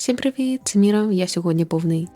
Всім привіт, це Міра. Я сьогодні повний.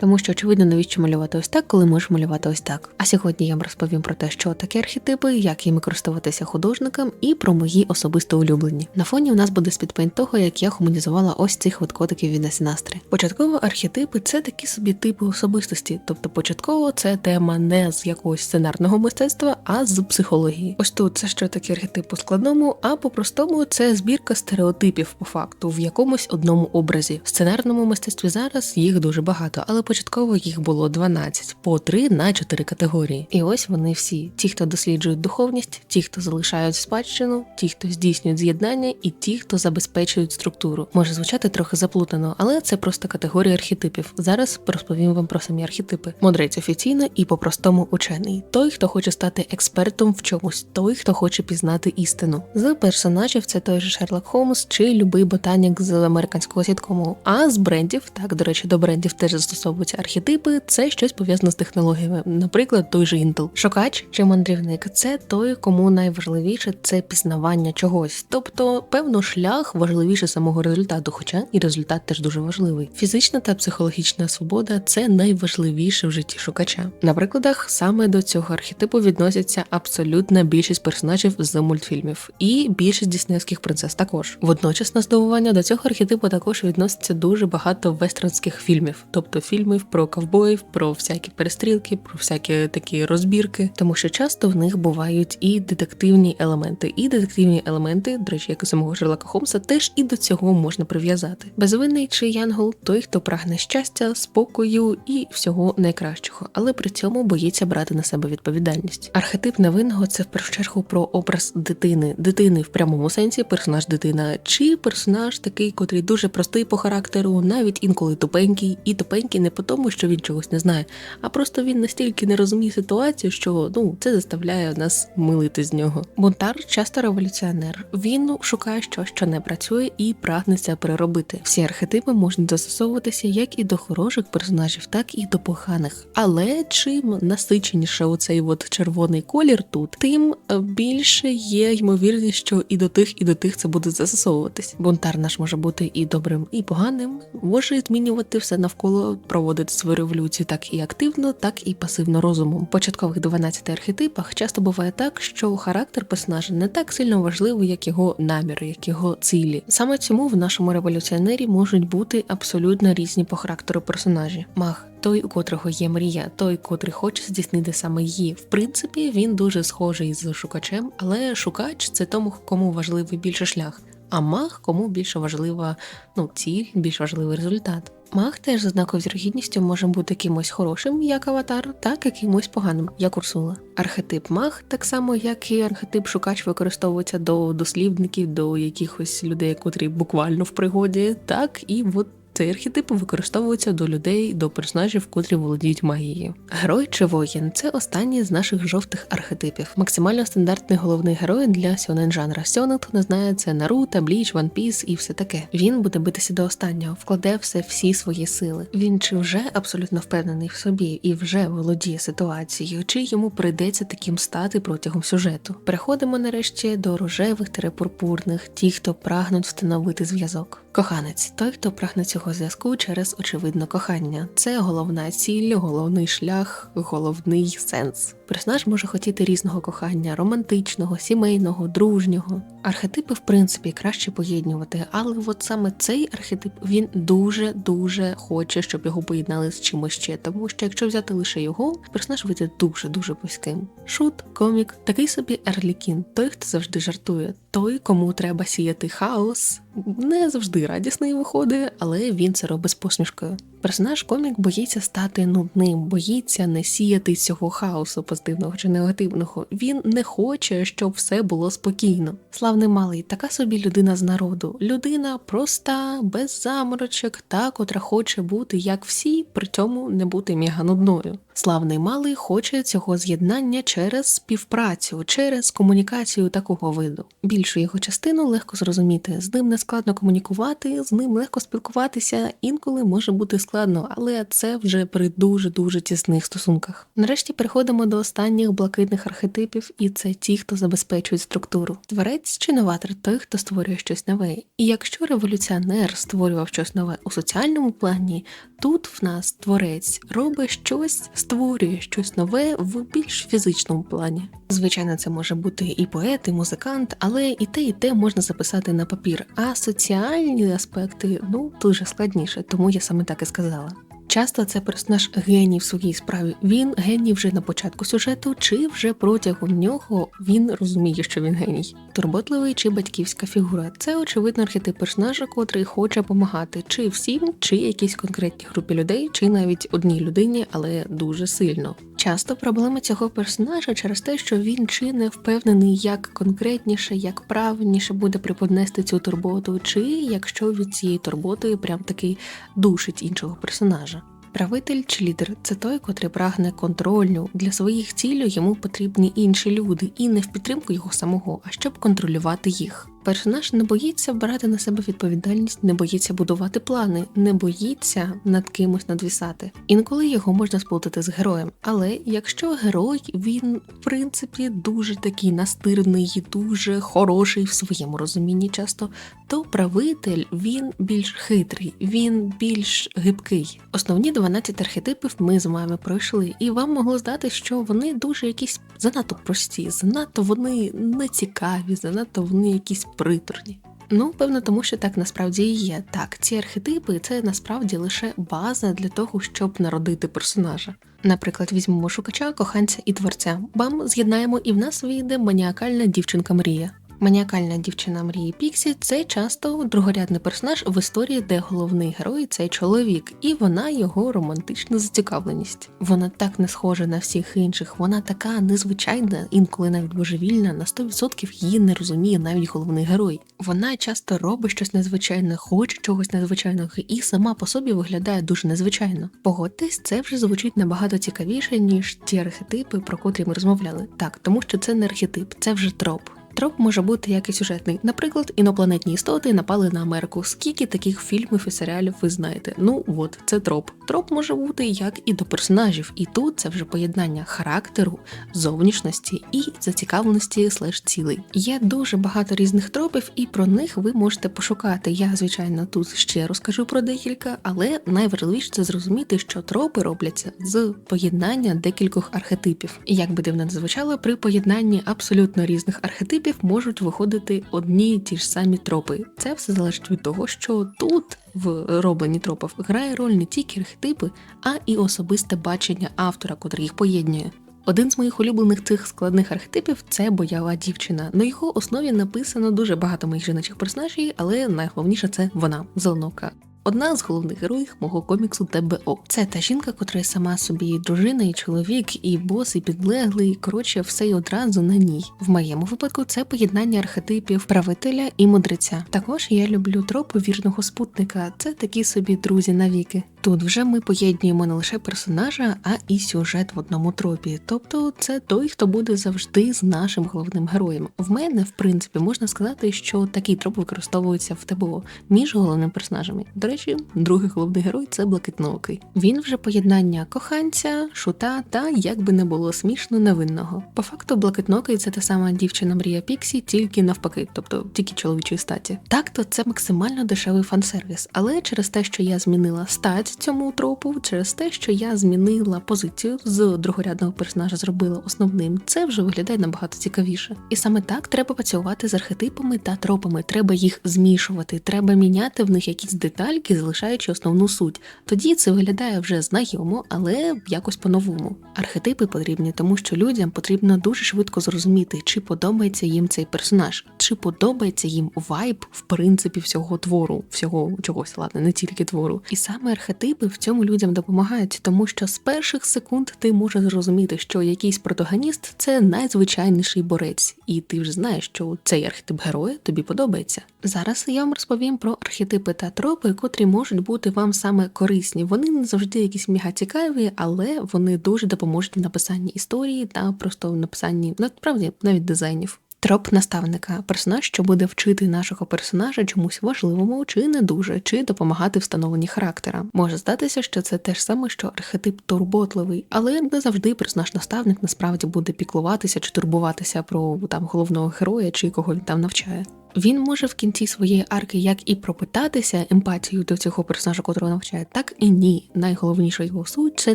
Тому що очевидно, навіщо малювати ось так, коли можеш малювати ось так. А сьогодні я вам розповім про те, що таке архетипи, як їми користуватися художникам, і про мої особисто улюблені. На фоні у нас буде спідпейнт того, як я гуманізувала ось цих от котиків від Насінастри. Початково архетипи це такі собі типи особистості, тобто початково це тема не з якогось сценарного мистецтва, а з психології. Ось тут це що таке архетип по складному, а по-простому це збірка стереотипів по факту в якомусь одному образі. В сценарному мистецтві зараз їх дуже багато, але початково їх було 12, по 3 на 4 категорії. І ось вони всі: ті, хто досліджують духовність, ті, хто залишають спадщину, ті, хто здійснюють з'єднання, і ті, хто забезпечують структуру. Може звучати трохи заплутано, але це просто категорія архетипів. Зараз розповім вам про самі архетипи. Мудрець офіційно і по-простому учений. Той, хто хоче стати експертом в чомусь, той, хто хоче пізнати істину. З персонажів це той же Шерлок Холмс чи любий ботанік з американського сіткому. А з брендів, так до речі, до брендів теж застосовуються архетипи. Це щось пов'язане з технологіями, наприклад, той же Intel. Шукач чи мандрівник це той, кому найважливіше це пізнавання чогось, тобто певно шлях важливіше самого результату, хоча і результат теж дуже важливий. Фізична та психологічна свобода це найважливіше в житті шукача. На прикладах саме до цього архетипу відносяться абсолютна більшість персонажів з мультфільмів, і більшість діснейських принцес також. Водночас на здивування до цього архетипу також відноситься дуже багато вестернських фільмів, тобто фільмів про ковбоїв, про всякі перестрілки, про всякі такі розбірки, тому що часто в них бувають і детективні елементи, і детективні елементи, до речі, як і самого Шерлока Холмса, теж і до цього можна прив'язати. Безвинний чи янгол той, хто прагне щастя, спокою і всього найкращого, але при цьому боїться брати на себе відповідальність. Архетип невинного це в першу чергу про образ дитини, дитини в прямому сенсі, персонаж дитина, чи персонаж такий, котрий дуже простий по характеру, навіть інколи тупенький, і тупенький не по тому, що він чогось не знає, а просто він настільки не розуміє ситуацію, що ну це заставляє нас милити з нього. Бунтар часто революціонер. Він шукає щось, що не працює, і прагне це переробити. Всі архетипи можуть застосовуватися як і до хороших персонажів, так і до поганих. Але чим насиченіше оцей от червоний колір тут, тим е, більше є ймовірність, що і до тих, і до тих це буде застосовуватись. Бунтар наш може бути і добрим, і поганим, може змінювати все навколо, проводити свою революцію так і активно, так і пасивно розумом. В початкових 12 архетипах часто буває так, що характер персонажа не так сильно важливий, як його наміри, як його цілі. Саме цьому в нашому революціонері можуть бути абсолютно різні по характеру персонажі. Маг той, у котрого є мрія, той, котрий хоче здійснити саме її. В принципі, він дуже схожий з шукачем, але шукач це тому, кому важливий більше шлях. А маг кому більше важлива ну, ціль, більш важливий результат. Маг теж за знаковою вірогідністю може бути кимось хорошим, як аватар, так і кимось поганим, як Урсула. Архетип маг, так само як і архетип шукач, використовується до дослідників, до якихось людей, котрі буквально в пригоді, так і от цей архетип використовується до людей, до персонажів, котрі володіють магією. Герой чи воїн це останній з наших жовтих архетипів. Максимально стандартний головний герой для сьонен жанра. Сьонен, хто не знає, це Наруто, Бліч, Ван Піс і все таке. Він буде битися до останнього, вкладе все всі свої сили. Він чи вже абсолютно впевнений в собі і вже володіє ситуацією, чи йому прийдеться таким стати протягом сюжету. Переходимо нарешті до рожевих пурпурних, ті, хто прагнуть встановити зв'язок. Коханець той, хто прагне цього зв'язку через очевидне кохання. Це головна ціль, головний шлях, головний сенс. Персонаж може хотіти різного кохання, романтичного, сімейного, дружнього. Архетипи, в принципі, краще поєднувати, але от саме цей архетип він дуже дуже хоче, щоб його поєднали з чимось ще. Тому що якщо взяти лише його, персонаж вийде дуже дуже близьким. Шут, комік, такий собі Ерлікін, той, хто завжди жартує, той, кому треба сіяти хаос. Не завжди радісний виходить, але він це робить з посмішкою. Персонаж комік боїться стати нудним, боїться не сіяти цього хаосу позитивного чи негативного. Він не хоче, щоб все було спокійно. Славний малий, така собі людина з народу. Людина проста, без заморочок, та котра хоче бути як всі, при цьому не бути мега нудною. Славний малий хоче цього з'єднання через співпрацю, через комунікацію такого виду. Більшу його частину легко зрозуміти, з ним не складно комунікувати, з ним легко спілкуватися, інколи може бути складно, але це вже при дуже дуже тісних стосунках. Нарешті переходимо до останніх блакитних архетипів, і це ті, хто забезпечують структуру. Творець чи новатор той, хто створює щось нове. І якщо революціонер створював щось нове у соціальному плані, тут в нас творець робить щось, створює щось нове в більш фізичному плані. Звичайно, це може бути і поет, і музикант, але і те, і те можна записати на папір. А соціальні аспекти ну дуже складніше, тому я саме так і сказала. Часто це персонаж геній в своїй справі. Він геній вже на початку сюжету, чи вже протягом нього він розуміє, що він геній. Турботливий чи батьківська фігура це очевидно архетип персонажа, котрий хоче допомагати чи всім, чи якійсь конкретній групі людей, чи навіть одній людині, але дуже сильно. Часто проблема цього персонажа через те, що він чи не впевнений, як конкретніше, як правильніше буде приподнести цю турботу, чи якщо від цієї турботи прям таки душить іншого персонажа. Правитель чи лідер це той, котрий прагне контролю. Для своїх цілей йому потрібні інші люди, і не в підтримку його самого, а щоб контролювати їх. Персонаж не боїться брати на себе відповідальність, не боїться будувати плани, не боїться над кимось надвісати. Інколи його можна сплутати з героєм. Але якщо герой він в принципі дуже такий настирний, дуже хороший в своєму розумінні, часто, то правитель він більш хитрий, він більш гибкий. Основні 12 архетипів ми з вами пройшли, і вам могло здати, що вони дуже якісь занадто прості, занадто вони нецікаві, занадто вони якісь приторні. Ну, певно, тому що так насправді і є. Так, ці архетипи це насправді лише база для того, щоб народити персонажа. Наприклад, візьмемо шукача, коханця і творця. Бам, з'єднаємо, і в нас вийде маніакальна дівчинка Мрія. Маніакальна дівчина мрії Піксі це часто другорядний персонаж в історії, де головний герой це чоловік, і вона його романтична зацікавленість. Вона так не схожа на всіх інших, вона така незвичайна, інколи навіть божевільна, на 100% її не розуміє навіть головний герой. Вона часто робить щось незвичайне, хоче чогось незвичайного, і сама по собі виглядає дуже незвичайно. Погодьтесь, це вже звучить набагато цікавіше, ніж ті архетипи, про котрі ми розмовляли. Так, тому що це не архетип, це вже троп. Троп може бути як і сюжетний. Наприклад, інопланетні істоти напали на Америку. Скільки таких фільмів і серіалів ви знаєте? Ну от це троп. Троп може бути як і до персонажів, і тут це вже поєднання характеру, зовнішності і зацікавленості слеш цілей. Є дуже багато різних тропів, і про них ви можете пошукати. Я, звичайно, тут ще розкажу про декілька, але найважливіше це зрозуміти, що тропи робляться з поєднання декількох архетипів. Як би дивно не звучало, при поєднанні абсолютно різних архетипів можуть виходити одні й ті ж самі тропи. Це все залежить від того, що тут в робленні тропів грає роль не тільки архетипи, а і особисте бачення автора, котрий їх поєднує. Один з моїх улюблених цих складних архетипів це боява дівчина. На його основі написано дуже багато моїх жіночих персонажів, але найголовніше це вона зеленока. Одна з головних героїв мого коміксу ТБО. Це та жінка, котра сама собі і дружина, і чоловік, і бос, і підлеглий. Коротше, все й одразу на ній. В моєму випадку це поєднання архетипів правителя і мудреця. Також я люблю тропу вірного спутника. Це такі собі друзі навіки. Тут вже ми поєднуємо не лише персонажа, а і сюжет в одному тропі. Тобто це той, хто буде завжди з нашим головним героєм. В мене, в принципі, можна сказати, що такий троп використовується в ТБО між головними персонажами. До речі, другий головний герой це блакитноокий. Він вже поєднання коханця, шута та як би не було смішно невинного. По факту, блакитноокий це та сама дівчина Мрія Піксі, тільки навпаки, тобто тільки чоловічої статі. Так, то це максимально дешевий фан-сервіс, але через те, що я змінила стать цьому тропу, через те, що я змінила позицію з другорядного персонажа, зробила основним, це вже виглядає набагато цікавіше. І саме так треба працювати з архетипами та тропами. Треба їх змішувати, треба міняти в них якісь детальки, залишаючи основну суть. Тоді це виглядає вже знайомо, але якось по-новому. Архетипи потрібні, тому що людям потрібно дуже швидко зрозуміти, чи подобається їм цей персонаж, чи подобається їм вайб в принципі всього твору, всього чогось, ладно, не тільки твору. І саме архетипи в цьому людям допомагають, тому що з перших секунд ти можеш зрозуміти, що якийсь протагоніст це найзвичайніший борець, і ти вже знаєш, що цей архетип героя тобі подобається. Зараз я вам розповім про архетипи та тропи, котрі можуть бути вам саме корисні. Вони не завжди якісь мега цікаві, але вони дуже допоможуть в написанні історії та просто в написанні насправді навіть дизайнів. Троп наставника персонаж, що буде вчити нашого персонажа чомусь важливому, чи не дуже, чи допомагати встановленні характера. Може здатися, що це те ж саме, що архетип турботливий, але не завжди персонаж-наставник насправді буде піклуватися чи турбуватися про там головного героя чи кого він там навчає. Він може в кінці своєї арки як і пропитатися емпатією до цього персонажа, котрого навчає, так і ні. Найголовніша його суть це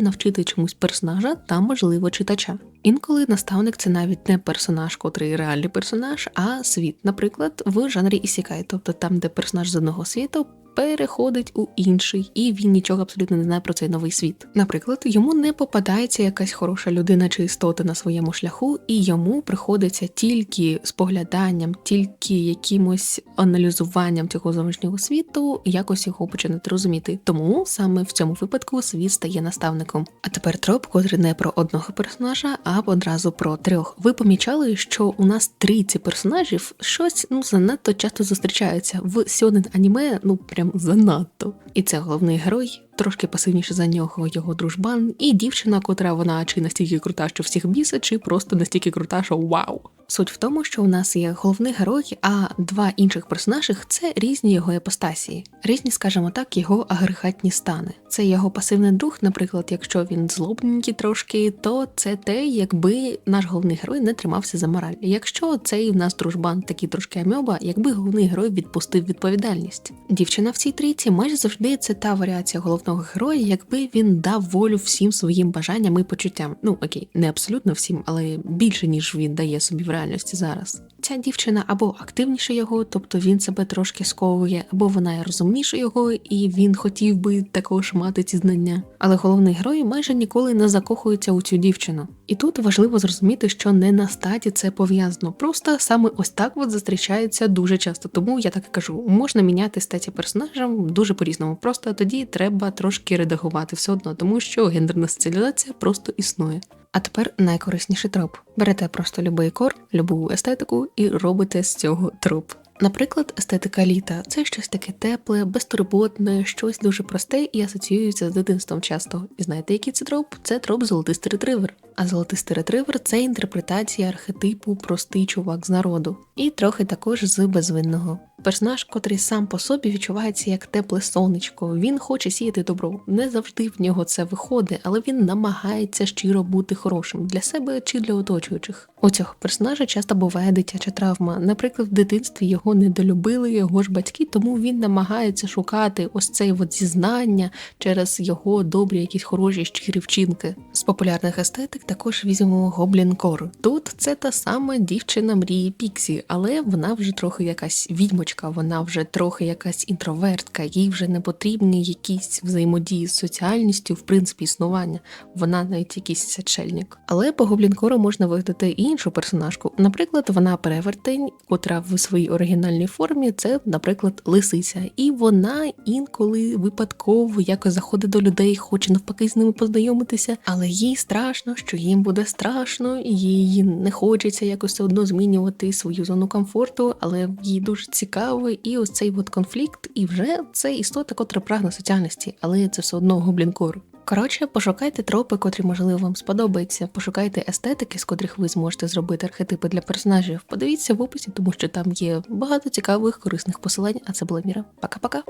навчити чомусь персонажа та, можливо, читача. Інколи наставник це навіть не персонаж, котрий реальний персонаж, а світ, наприклад, в жанрі Ісікай, тобто там, де персонаж з одного світу переходить у інший, і він нічого абсолютно не знає про цей новий світ. Наприклад, йому не попадається якась хороша людина чи істота на своєму шляху, і йому приходиться тільки спогляданням, тільки якимось аналізуванням цього зовнішнього світу, якось його починати розуміти. Тому саме в цьому випадку світ стає наставником. А тепер троп, котрий не про одного персонажа, а одразу про трьох. Ви помічали, що у нас трійці персонажів щось ну занадто часто зустрічаються в сьогодні аніме, ну прям занадто. І це головний герой, трошки пасивніше за нього його дружбан, і дівчина, котра вона чи настільки крута, що всіх бісить, чи просто настільки крута, що вау. Суть в тому, що у нас є головний герой, а два інших персонажі це різні його епостасії, різні, скажімо так, його агрегатні стани. Це його пасивний друг, наприклад, якщо він злобненький трошки, то це те, якби наш головний герой не тримався за мораль. Якщо цей в нас дружбан такий трошки амьоба, якби головний герой відпустив відповідальність. Дівчина в цій трійці майже завжди це та варіація головного героя, якби він дав волю всім своїм бажанням і почуттям. Ну окей, не абсолютно всім, але більше ніж він дає собі в реальності зараз. Ця дівчина або активніше його, тобто він себе трошки сковує, або вона розумніше його, і він хотів би також мати ці знання. Але головний герой майже ніколи не закохується у цю дівчину. І тут важливо зрозуміти, що не на статі це пов'язано. Просто саме ось так от зустрічається дуже часто. Тому я так і кажу, можна міняти статі персонажам дуже по-різному. Просто тоді треба трошки редагувати все одно, тому що гендерна соціалізація просто існує. А тепер найкорисніший троп. Берете просто любий кор, любу естетику і робите з цього троп. Наприклад, естетика літа це щось таке тепле, безтурботне, щось дуже просте і асоціюється з дитинством часто. І знаєте, який це троп? Це троп золотистий ретривер. А золотистий ретривер це інтерпретація архетипу простий чувак з народу, і трохи також з безвинного. Персонаж, котрий сам по собі відчувається як тепле сонечко. Він хоче сіяти добро. Не завжди в нього це виходить, але він намагається щиро бути хорошим для себе чи для оточуючих. У цього персонажа часто буває дитяча травма. Наприклад, в дитинстві його недолюбили його ж батьки, тому він намагається шукати ось цей от зізнання через його добрі, якісь хороші щирі вчинки. З популярних естетик також візьмемо Гоблін Кор. Тут це та сама дівчина мрії Піксі, але вона вже трохи якась відьмочка, вона вже трохи якась інтровертка, їй вже не потрібні якісь взаємодії з соціальністю, в принципі, існування. Вона навіть якийсь сечельник. Але по Гоблінкору можна видати і іншу персонажку. Наприклад, вона перевертень, котра в своїй оригінальній формі це, наприклад, лисиця, і вона інколи випадково якось заходить до людей, хоче навпаки з ними познайомитися, але їй страшно, що їм буде страшно, їй не хочеться якось все одно змінювати свою зону комфорту, але їй дуже цікаво, і ось цей от конфлікт, і вже це істота, котра прагне соціальності, але це все одно гоблінкор. Коротше, пошукайте тропи, котрі можливо вам сподобаються. Пошукайте естетики, з котрих ви зможете зробити архетипи для персонажів. Подивіться в описі, тому що там є багато цікавих корисних посилань. А це була Міра. Пока-пока.